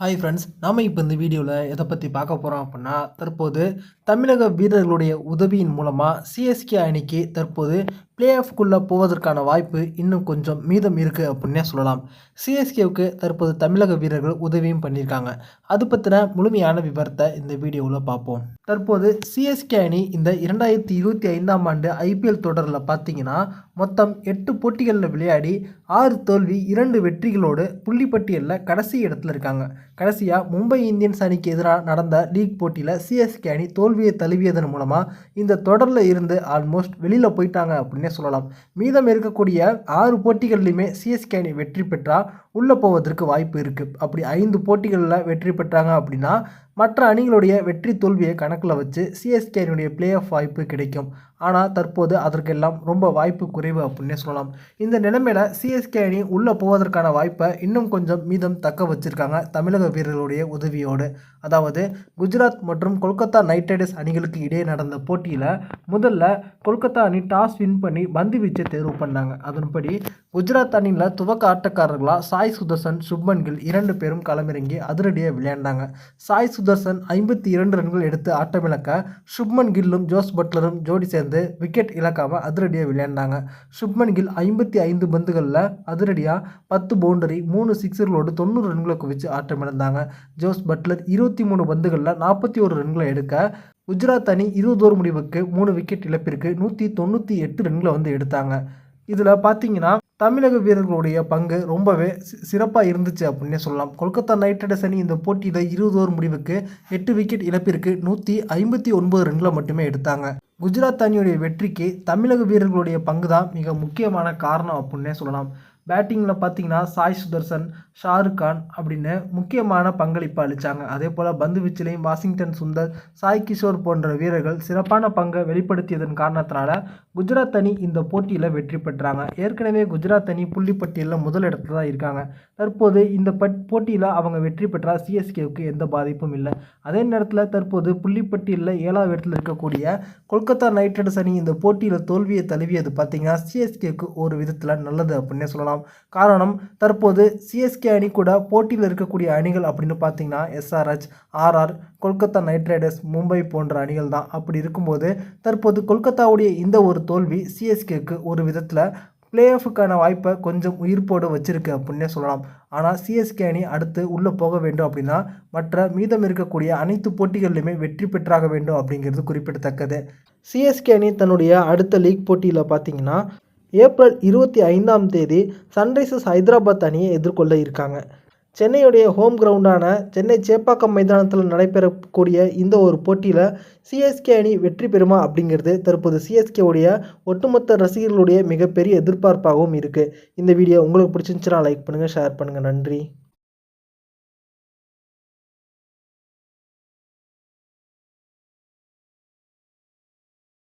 Hi friends நாம் இப்போ இந்த வீடியோவில் எதை பற்றி பார்க்க போகிறோம் அப்படின்னா தற்போது தமிழக வீரர்களுடைய உதவியின் மூலமாக சிஎஸ்கே அணிக்கு தற்போது பிளே ஆஃப்குள்ளே போவதற்கான வாய்ப்பு இன்னும் கொஞ்சம் மீதம் இருக்குது அப்படின்னே சொல்லலாம். சிஎஸ்கேவுக்கு தற்போது தமிழக வீரர்கள் உதவியும் பண்ணியிருக்காங்க. அது பற்றின முழுமையான விவரத்தை இந்த வீடியோவில் பார்ப்போம். தற்போது சிஎஸ்கே அணி இந்த இரண்டாயிரத்தி இருபத்தி ஐந்தாம் ஆண்டு ஐபிஎல் தொடரில் பார்த்தீங்கன்னா மொத்தம் எட்டு போட்டிகளில் விளையாடி ஆறு தோல்வி இரண்டு வெற்றிகளோடு புள்ளிப்பட்டியலில் கடைசி இடத்துல இருக்காங்க. கடைசியாக மும்பை இந்தியன்ஸ் அணிக்கு எதிராக நடந்த லீக் போட்டியில் சிஎஸ்கே அணி தோல்வியை தழுவியதன் மூலமாக இந்த தொடரில் இருந்து ஆல்மோஸ்ட் வெளியில் போயிட்டாங்க அப்படின்னு சொல்லலாம். மீதம் இருக்கக்கூடிய ஆறு போட்டிகள்லையுமே சிஎஸ்கே அணி வெற்றி பெற்றால் உள்ளே போவதற்கு வாய்ப்பு இருக்குது அப்படி ஐந்து போட்டிகளில் வெற்றி பெற்றாங்க அப்படின்னா மற்ற அணிகளுடைய வெற்றி தோல்வியை கணக்கில் வச்சு சிஎஸ்கே பிளே ஆஃப் வாய்ப்பு கிடைக்கும். ஆனால் தற்போது அதற்கெல்லாம் ரொம்ப வாய்ப்பு குறைவு அப்படின்னே சொல்லலாம். இந்த நிலைமையில் சிஎஸ்கே அணி உள்ளே போவதற்கான வாய்ப்பை இன்னும் கொஞ்சம் மீதம் தக்க வச்சுருக்காங்க தமிழக வீரர்களுடைய உதவியோடு. அதாவது குஜராத் மற்றும் கொல்கத்தா நைட் ரைடர்ஸ் அணிகளுக்கு இடையே நடந்த போட்டியில் முதல்ல கொல்கத்தா அணி டாஸ் வின் பண்ணி பந்து வீச்சை தேர்வு பண்ணாங்க. அதன்படி குஜராத் அணியில் துவக்க ஆட்டக்காரர்களாக சாய் சுதர்சன் சுப்மன் கில் இரண்டு பேரும் களமிறங்கி அதிரடியாக விளையாண்டாங்க. சாய் சுதர்சன் ஐம்பத்தி இரண்டு ரன்கள் எடுத்து ஆட்டமிழக்க சுப்மன் கில்லும் ஜோஸ் பட்லரும் ஜோடி சேர்ந்து விக்கெட் இழக்காமல் அதிரடியாக விளையாண்டாங்க. சுப்மன் கில் ஐம்பத்தி ஐந்து பந்துகளில் அதிரடியாக பத்து பவுண்டரி மூணு சிக்ஸர்களோடு தொண்ணூறு ரன்களை குவித்து ஆட்டமிழந்தாங்க. ஜோஸ் பட்லர் இருபத்தி மூணு பந்துகளில் நாற்பத்தி ஒரு ரன்களை எடுக்க குஜராத் அணி இருபது ஓவர் முடிவுக்கு மூணு விக்கெட் இழப்பிற்கு நூற்றி தொண்ணூற்றி எட்டு ரன்களை வந்து எடுத்தாங்க. இதில் பார்த்தீங்கன்னா தமிழக வீரர்களுடைய பங்கு ரொம்பவே சிறப்பாக இருந்துச்சு அப்படின்னே சொல்லலாம். கொல்கத்தா நைட் ரைடர்ஸ் அணி இந்த போட்டியில் இருபது ஓவர் முடிவுக்கு எட்டு விக்கெட் இழப்பிற்கு நூற்றி ஐம்பத்தி ஒன்பது ரன்களை மட்டுமே எடுத்தாங்க. குஜராத் அணியுடைய வெற்றிக்கு தமிழக வீரர்களுடைய பங்கு தான் மிக முக்கியமான காரணம் அப்படின்னே சொல்லலாம். பேட்டிங்கில் பார்த்தீங்கன்னா சாய் சுதர்சன் ஷாருக் கான் அப்படின்னு முக்கியமான பங்களிப்பு அளித்தாங்க அதே போல் பந்து வீச்சிலையும் வாஷிங்டன் சுந்தர் சாய் கிஷோர் போன்ற வீரர்கள் சிறப்பான பங்கை வெளிப்படுத்தியதன் காரணத்தினால குஜராத் அணி இந்த போட்டியில் வெற்றி பெற்றாங்க. ஏற்கனவே குஜராத் அணி புள்ளிப்பட்டியலில் முதலிடத்தில் தான் இருக்காங்க. தற்போது இந்த பட் போட்டியில் அவங்க வெற்றி பெற்றால் சிஎஸ்கேவுக்கு எந்த பாதிப்பும் இல்லை. அதே நேரத்தில் தற்போது புள்ளிப்பட்டியலில் ஏழாவது இடத்தில் இருக்கக்கூடிய கொல்கத்தா நைட் ரைடர்ஸ் அணி இந்த போட்டியில் தோல்வியை தழுவியது பார்த்திங்கன்னா சிஎஸ்கேவுக்கு ஒரு விதத்தில் நல்லது அப்படின்னே சொல்லலாம். காரணம் தற்போது சிஎஸ்கே அணி கூட போட்டியில் இருக்கக்கூடிய அணிகள் அப்படின்னு பார்த்தீங்கன்னா SRH RR Kolkata Knight Riders Mumbai போன்ற அணிகள் தான். அப்படி இருக்கும்போது தற்போது கொல்கத்தாவுடைய இந்த ஒரு தோல்வி சிஎஸ்கேக்கு ஒரு விதத்தில் பிளே ஆஃபுக்கான வாய்ப்பை கொஞ்சம் உயிர்ப்போடு வச்சிருக்கு அப்படின்னே சொல்லலாம். ஆனால் சிஎஸ்கே அணி அடுத்து உள்ளே போக வேண்டும் அப்படின்னா மற்ற மீதம் இருக்கக்கூடிய அனைத்து போட்டிகளிலுமே வெற்றி பெற்றாக வேண்டும் அப்படிங்கிறது குறிப்பிடத்தக்கது. சிஎஸ்கே அணி தன்னுடைய அடுத்த லீக் போட்டியில் பார்த்தீங்கன்னா ஏப்ரல் இருபத்தி ஐந்தாம் தேதி சன்ரைசர்ஸ் ஹைதராபாத் அணியை எதிர்கொள்ள இருக்காங்க. சென்னையுடைய ஹோம் கிரவுண்டான சென்னை சேப்பாக்கம் மைதானத்தில் நடைபெறக்கூடிய இந்த ஒரு போட்டியில் சிஎஸ்கே அணி வெற்றி பெறுமா அப்படிங்கிறது தற்போது சிஎஸ்கேவுடைய ஒட்டுமொத்த ரசிகர்களுடைய மிகப்பெரிய எதிர்பார்ப்பாகவும் இருக்குது இந்த வீடியோ உங்களுக்கு பிடிச்சிருந்துச்சுன்னா லைக் பண்ணுங்கள் ஷேர் பண்ணுங்கள் நன்றி.